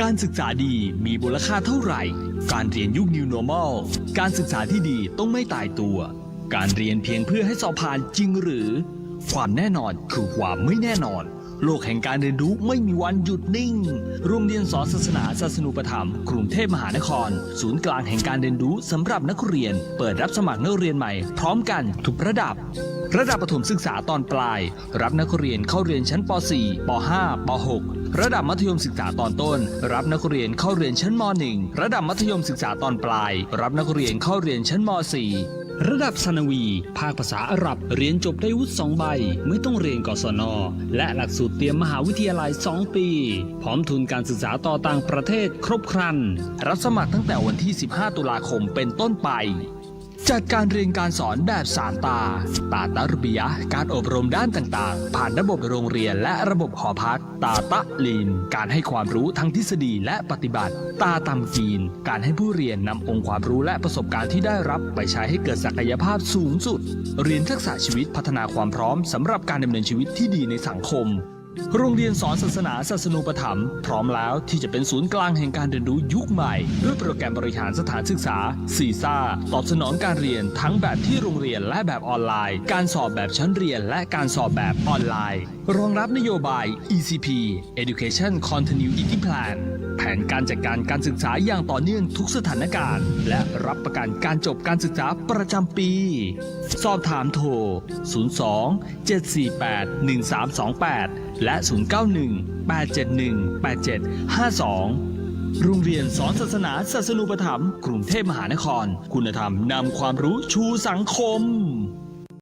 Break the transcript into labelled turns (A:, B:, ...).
A: การศึกษาดีมีมูลค่าเท่าไหร่ การเรียนยุค New Normal การศึกษาที่ดีต้องไม่ตายตัว การเรียนเพียงเพื่อให้สอบผ่านจริงหรือ ความแน่นอนคือความไม่แน่นอน โลกแห่งการเรียนรู้ไม่มีวันหยุดนิ่ง โรงเรียนสอนศาสนาศาสนูปถัมภ์กรุงเทพมหานคร ศูนย์กลางแห่งการเรียนรู้สำหรับนักเรียน เปิดรับสมัครนักเรียนใหม่ พร้อมกันทุกระดับ ระดับประถมศึกษาตอนปลาย รับนักเรียนเข้าเรียนชั้นป .4 ป .5 ป .6 ระดับมัธยมศึกษาตอนต้น รับนักเรียนเข้าเรียนชั้นม .1 ระดับมัธยมศึกษาตอนปลาย รับนักเรียนเข้าเรียนชั้นม .4 ระดับสนวี ภาคภาษาอาหรับ เรียนจบได้วุฒิสองใบ ไม่ต้องเรียนกศน และหลักสูตรเตรียมมหาวิทยาลัย 2 ปี พร้อมทุนการศึกษาต่อต่างประเทศครบครัน รับสมัครตั้งแต่วันที่ 15 ตุลาคมเป็นต้นไป จัดการเรียนการสอนแบบสามตา ตาตะรบียะการอบรมด้านต่างๆ ผ่านระบบโรงเรียนและระบบหอพัก ตาตะลีน การให้ความรู้ทั้งทฤษฎีและปฏิบัติ ตาตำกีน การให้ผู้เรียนนำองค์ความรู้และประสบการณ์ที่ได้รับ ไปใช้ให้เกิดศักยภาพสูงสุด เรียนทักษะชีวิตพัฒนาความพร้อมสำหรับการดำเนินชีวิตที่ดีในสังคม โรงเรียนสอนศาสนาศาสนูปถัมภ์พร้อมแล้วที่จะเป็นศูนย์กลางแห่งการเรียนรู้ยุคใหม่ ด้วยโปรแกรมบริหารสถานศึกษาซีซ่าตอบสนองการเรียนทั้งแบบที่โรงเรียนและแบบออนไลน์ การสอบแบบชั้นเรียนและการสอบแบบออนไลน์ รองรับนโยบาย ECP Education Continuity Plan แผนการจัดการการศึกษาอย่างต่อเนื่องทุกสถานการณ์ และรับประกันการจบการศึกษาประจำปี สอบถามโทร 02 748 1328 และ 091 871 8752 โรงเรียนสอนศาสนาศาสนูปถัมภ์กรุงเทพมหานคร คุณธรรมนำความรู้ชูสังคม